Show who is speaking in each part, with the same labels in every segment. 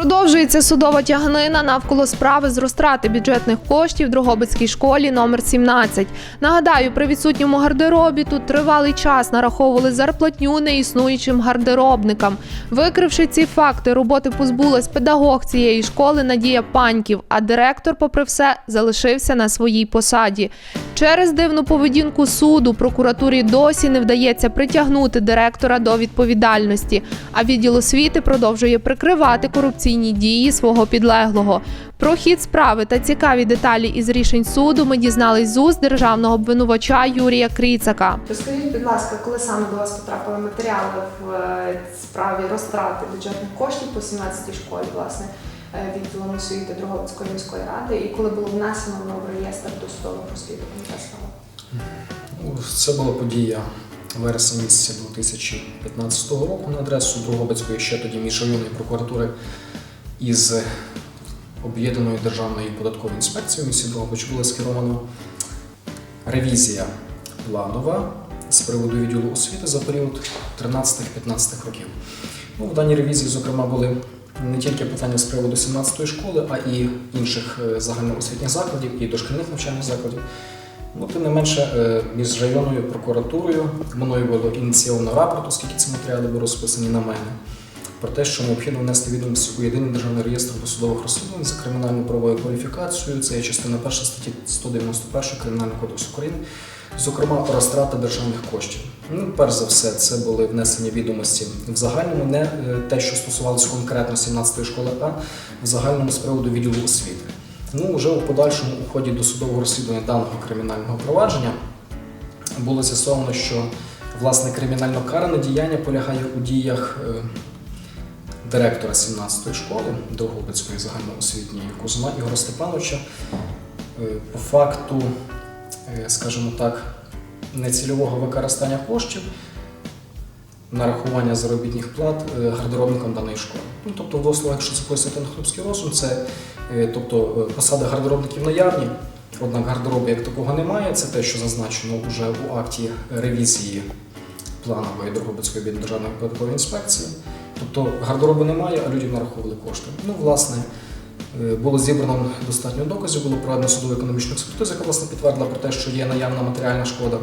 Speaker 1: Продовжується судова тяганина навколо справи з розтрати бюджетних коштів в Дрогобицькій школі номер 17. Нагадаю, при відсутньому гардеробі тут тривалий час нараховували зарплатню неіснуючим гардеробникам. Викривши ці факти, роботи позбулась педагог цієї школи Надія Паньків, а директор, попри все, залишився на своїй посаді. Через дивну поведінку суду прокуратурі досі не вдається притягнути директора до відповідальності, а відділ освіти продовжує прикривати корупційні дії свого підлеглого. Про хід справи та цікаві деталі із рішень суду ми дізнались з уст державного обвинувача Юрія Кріцака. Розкажіть, будь ласка, коли саме до вас потрапили матеріали в е, справі розтрати бюджетних коштів по 17-й школі, власне, е, відділом освіти Дрогобицької міської ради, і коли було внесено в реєстр? Яка справа?
Speaker 2: Ну, Це була подія вересня місяця 2015 року на адресу Дрогобицької ще тоді міжрайонної прокуратури із об'єднаної державної податкової інспекції в місті була скерована ревізія планова з приводу відділу освіти за період 13-15 років. Ну, в даній ревізії, зокрема, були не тільки питання з приводу 17-ї школи, а і інших е, загальноосвітніх закладів і дошкільних навчальних закладів. Ну, тим не менше, е, між районною прокуратурою мною було ініційовано рапорт, оскільки ці матеріали були розписані на мене, про те, що необхідно внести відомості у єдиний державний реєстр досудових розслідувань за кримінальною правовою кваліфікацією. Це є частина 1 статті 191 Кримінального кодексу України, зокрема розтрата державних коштів. Ну, перш за все, це були внесені відомості в загальному, не е, те, що стосувалося конкретно 17-ї школи, а в загальному з приводу відділу освіти. Ну, вже у подальшому у ході досудового розслідування даного кримінального провадження було з'ясовано, що власне кримінально каране діяння полягає у діях е, директора 17-ї школи Дрогобицької загальноосвітньої Кузуна Ігора Степановича. Е, По факту, е, скажімо так, нецільового використання коштів нарахування заробітних плат е, гардеробникам даної школи. Ну, тобто, в двох словах, якщо це пояснити на хлопський розум, це тобто, посади гардеробників наявні, однак гардеробу як такого немає. Це те, що зазначено вже у акті ревізії планової Дрогобицької Державної податкової інспекції. Тобто гардеробу немає, а людям нараховували кошти. Ну, власне, е, було зібрано достатньо доказів, було проведено судову економічну експертизу, яка власне підтвердила про те, що є наявна матеріальна шкода.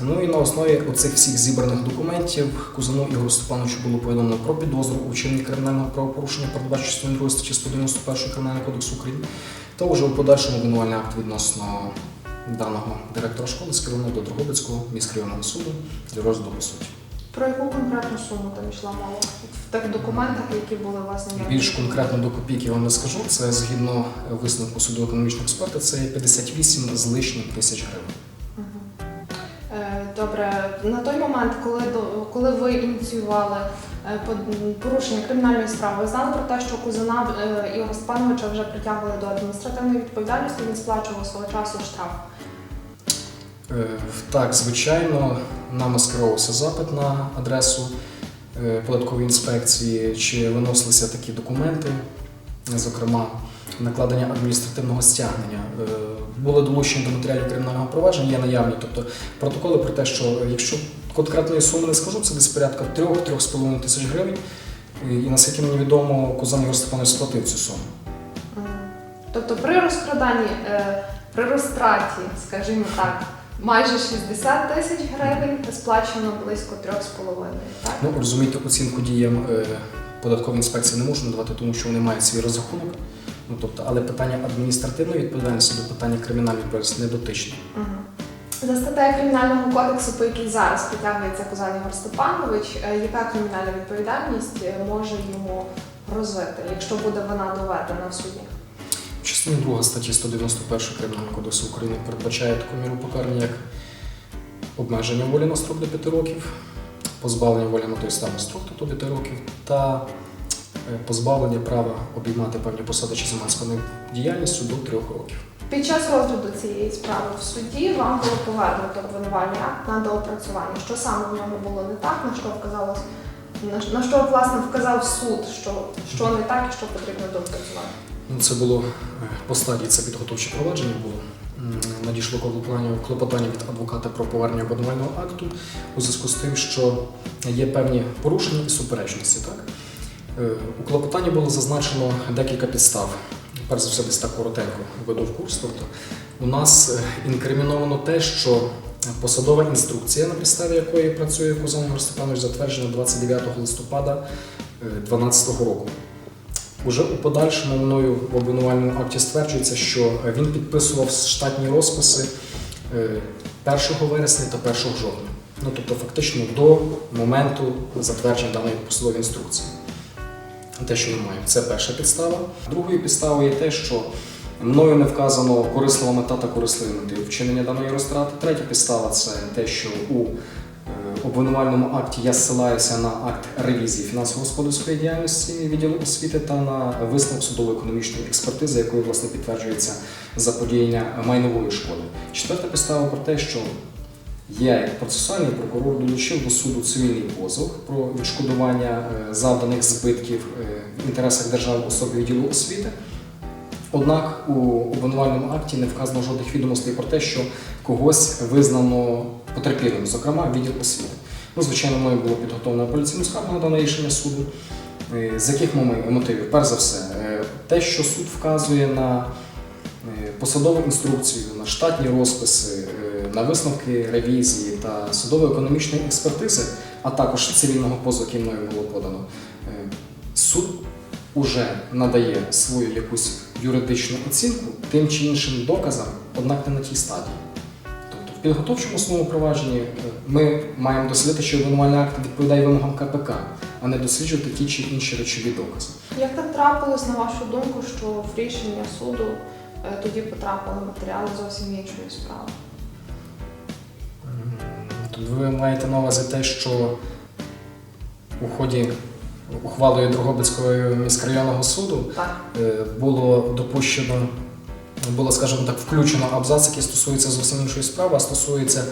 Speaker 2: Ну і на основі оцих всіх зібраних документів Кузану Ігору Степановичу було повідомлено про підозру у вчиненні кримінального правопорушення, передбачено частиною 2 статті 191 Кримінального кодексу України, та вже у подальшому обвинувальний акт відносно даного директора школи скеровано до Дрогобицького міськрайонного суду для розгляду суті.
Speaker 1: Про яку конкретну суму там йшла мова в тих документах, які були власне
Speaker 2: Більш конкретно до копійки вам не скажу. Це згідно висновку суду економічного експерта, це 58 з лишнім тисяч гривень.
Speaker 1: Е, Добре, на той момент, коли коли ви ініціювали е, порушення кримінальної справи, ви знали про те, що Кузина е, Ігоря Степановича вже притягували до адміністративної відповідальності, він сплачував свого часу штраф.
Speaker 2: Е, Так, звичайно, нам скеровувався запит на адресу е, податкової інспекції, чи виносилися такі документи, зокрема накладення адміністративного стягнення. Е, Були долучені до матеріалів кримінального провадження, є наявні, тобто протоколи про те, що якщо конкретної суми не скажу, це десь порядка 3-3,5 тисяч гривень. І наскільки мені відомо, Кузан Ігор Степанович сплатив цю суму.
Speaker 1: Тобто при розкраданні, при розтраті, скажімо так, майже 60 тисяч гривень сплачено близько 3,5, так?
Speaker 2: Ну, розумієте, оцінку діям е, податкової інспекції не можна давати, тому що вони мають свій розрахунок. Ну, тобто, але питання адміністративної відповідальності до питання кримінальної відповідальності не дотичне.
Speaker 1: Мгм. За статтею Кримінального кодексу, по якій зараз притягується Кузан Ігор Степанович, е, яка кримінальна відповідальність е, може йому грозити, якщо буде вона доведена в суді?
Speaker 2: В частині 2 статті 191 Кримінального кодексу України передбачає таку міру покарання, як обмеження волі на строк до 5 років, позбавлення волі на той самий строк до 5 років та е, позбавлення права обіймати певні посади чи займатися діяльністю до 3 років.
Speaker 1: Під час розгляду цієї справи в суді вам було повернуто обвинувальний акт на доопрацювання. Що саме в ньому було не так, на що вказалось, на що власне вказав суд, що, що не так і що потрібно доопрацювати?
Speaker 2: Ну, це було е, по стадії, це підготовче провадження було. Надійшло клопотання, від адвоката про повернення обвинувального акту у зв'язку з тим, що є певні порушення і суперечності. Так? Е, У клопотанні було зазначено декілька підстав. Перш за все, десь так коротенько веду в курс. Тобто, у нас е, інкриміновано те, що посадова інструкція, на підставі якої працює Кузан Ігор Степанович, затверджена 29 листопада 2012 року. Уже у подальшому мною в обвинувальному акті стверджується, що він підписував штатні розписи е, 1 вересня та 1 жовтня. Ну, тобто, фактично до моменту затвердження даної посадової інструкції. Те, що маємо, це перша підстава. Другою підставою є те, що мною не вказано корислива мета та корисливий мотив вчинення даної розтрати. Третя підстава це те, що у е, обвинувальному акті я зсилаюся на акт ревізії фінансово-господарської діяльності відділу освіти та на висновок судово-економічної експертизи, якою власне підтверджується заподіяння майнової шкоди. Четверта підстава про те, що я, як процесуальний прокурор, долучив до суду цивільний позов про відшкодування е, завданих збитків е, в інтересах держави особи відділу освіти. Однак у обвинувальному акті не вказано жодних відомостей про те, що когось визнано потерпілим, зокрема відділ освіти. Ну, звичайно, мною було підготовлено апеляційну скаргу на дане рішення суду. Е, З яких мотивів? Перш за все, е, те, що суд вказує на е, посадову інструкцію, на штатні розписи, е, на висновки ревізії та судово-економічної експертизи, а також цивільного позову, який мною було подано, е, суд уже надає свою якусь юридичну оцінку тим чи іншим доказам, однак не на тій стадії. Тобто в підготовчому основному провадженні е, ми маємо дослідити, що обвинувальний акт відповідає вимогам КПК, а не досліджувати ті чи інші речові докази.
Speaker 1: Як так трапилось, на вашу думку, що в рішення суду е, тоді потрапили матеріали зовсім іншої справи?
Speaker 2: Тут ви маєте на увазі те, що у ході ухвалою Дрогобицького міськрайонного суду е, було допущено, було, скажімо так, включено абзац, який стосується зовсім іншої справи, а стосується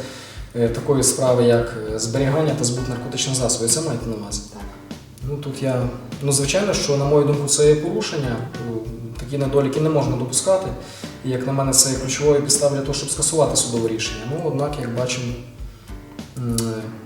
Speaker 2: е, такої справи, як е, зберігання та збут наркотичних засобів. Це маєте на увазі? Ну тут я ну звичайно, що на мою думку, це є порушення. Такі недоліки не можна допускати. І як на мене, це є ключовою підставою для того, щоб скасувати судове рішення. Ну однак, як бачимо,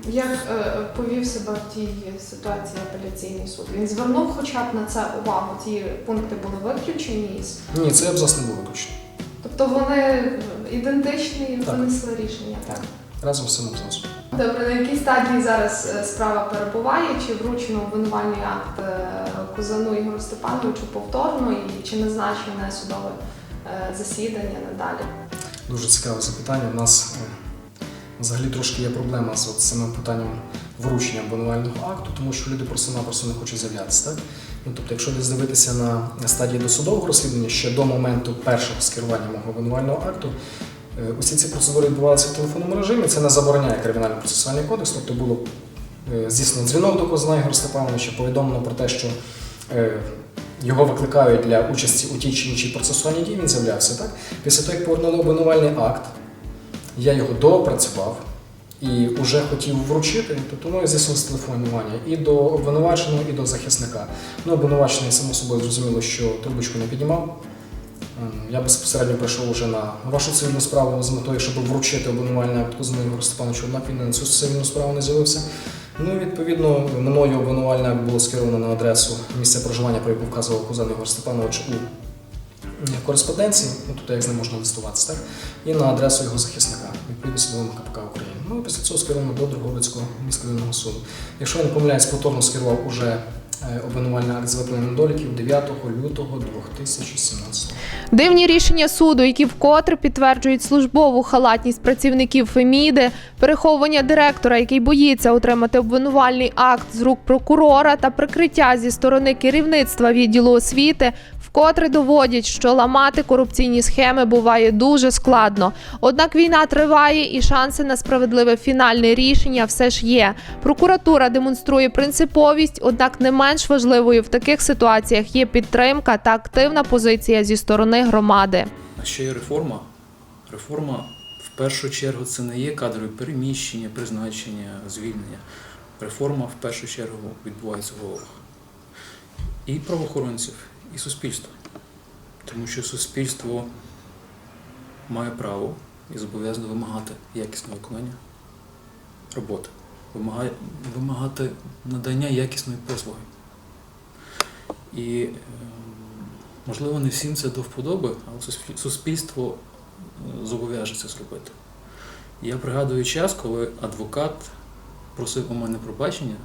Speaker 1: Як е, повів себе в тій ситуації апеляційний суд? Він звернув хоча б на це увагу. Ті пункти були виключені із.
Speaker 2: ні, цей абзац не був виключений.
Speaker 1: Тобто вони ідентичні і винесли рішення. Так.
Speaker 2: Разом з цим абзацом.
Speaker 1: Добре, на якій стадії зараз е, справа перебуває? Чи вручено обвинувальний акт е, Кузану Ігору Степановичу повторно і чи назначене судове е, засідання надалі?
Speaker 2: Дуже цікаве запитання. У нас е, взагалі трошки є проблема з самим питанням вручення обвинувального акту, тому що люди просто-напросто не хочуть з'являтися. Так? Ну, тобто, якщо десь дивитися на стадії досудового розслідування ще до моменту першого скерування мого обвинувального акту, е, усі ці процедури відбувалися в телефонному режимі. Це не забороняє кримінальний процесуальний кодекс, тобто було е, здійснено дзвінок до Козна Ігоря Степановича, повідомлено про те, що е, його викликають для участі у тій чи іншій процесуальній дії, він з'являвся. Після того, як повернули обвинувальний акт, я його доопрацював і вже хотів вручити, тобто мною здійснилося телефонування і до обвинуваченого, і до захисника. Ну, обвинувачений, само собою, зрозуміло, що трубочку не піднімав. Ем, Я безпосередньо прийшов вже на вашу цивільну справу з метою, щоб вручити обвинувальний акт Кузьмину Ігорю Степановичу, однак він на цю цивільну справу не з'явився. Ну і відповідно мною обвинувальний акт було скеровано на адресу місця проживання, про яку вказував Кузен Ігор Степанович у кореспонденції, ну тут як з ним можна листуватися, так? і на адресу його захисника, відповідно судовим КПК України. Ну і після цього скеровано до Дрогобицького міськрайонного суду. Якщо я не помиляюсь, повторно скерував уже е, обвинувальний акт з виправленням недоліків 9 лютого 2017 року.
Speaker 1: Дивні рішення суду, які вкотре підтверджують службову халатність працівників Феміди, переховування директора, який боїться отримати обвинувальний акт з рук прокурора та прикриття зі сторони керівництва відділу освіти, вкотре доводять, що ламати корупційні схеми буває дуже складно. Однак війна триває і шанси на справедливе фінальне рішення все ж є. Прокуратура демонструє принциповість, однак не менш важливою в таких ситуаціях є підтримка та активна позиція зі сторони громади.
Speaker 3: А що є реформа? Реформа в першу чергу це не є кадрові переміщення, призначення, звільнення. Реформа в першу чергу відбувається в головах і правоохоронців, і суспільства. Тому що суспільство має право і зобов'язане вимагати якісного виконання роботи, вимагає, вимагати надання якісної послуги. І е, можливо не всім це до вподоби, але суспільство е, зобов'яже це зробити. Я пригадую час, коли адвокат просив у мене пробачення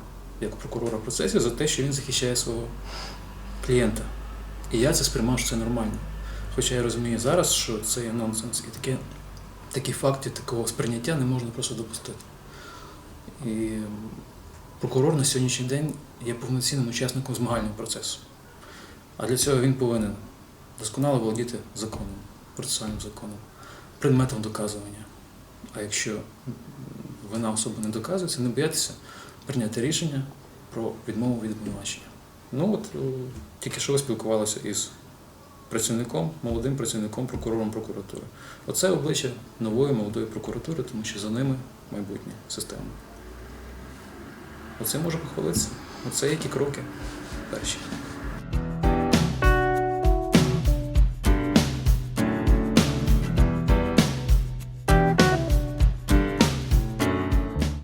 Speaker 3: як прокурора в процесі за те, що він захищає свого клієнта. І я це сприймав, що це нормально. Хоча я розумію зараз, що це є нонсенс. І таке, такі факти такого сприйняття не можна просто допустити. І прокурор на сьогоднішній день є повноцінним учасником змагального процесу. А для цього він повинен досконало володіти законом, процесуальним законом, предметом доказування. А якщо вина особи не доказується, не боятися прийняти рішення про відмову від обвинувачення. Ну от е, тільки що ви спілкувалися із працівником, молодим працівником, прокурором прокуратури. Оце обличчя нової молодої прокуратури, тому що за ними майбутнє система. Оце може похвалитися. Оце які кроки перші.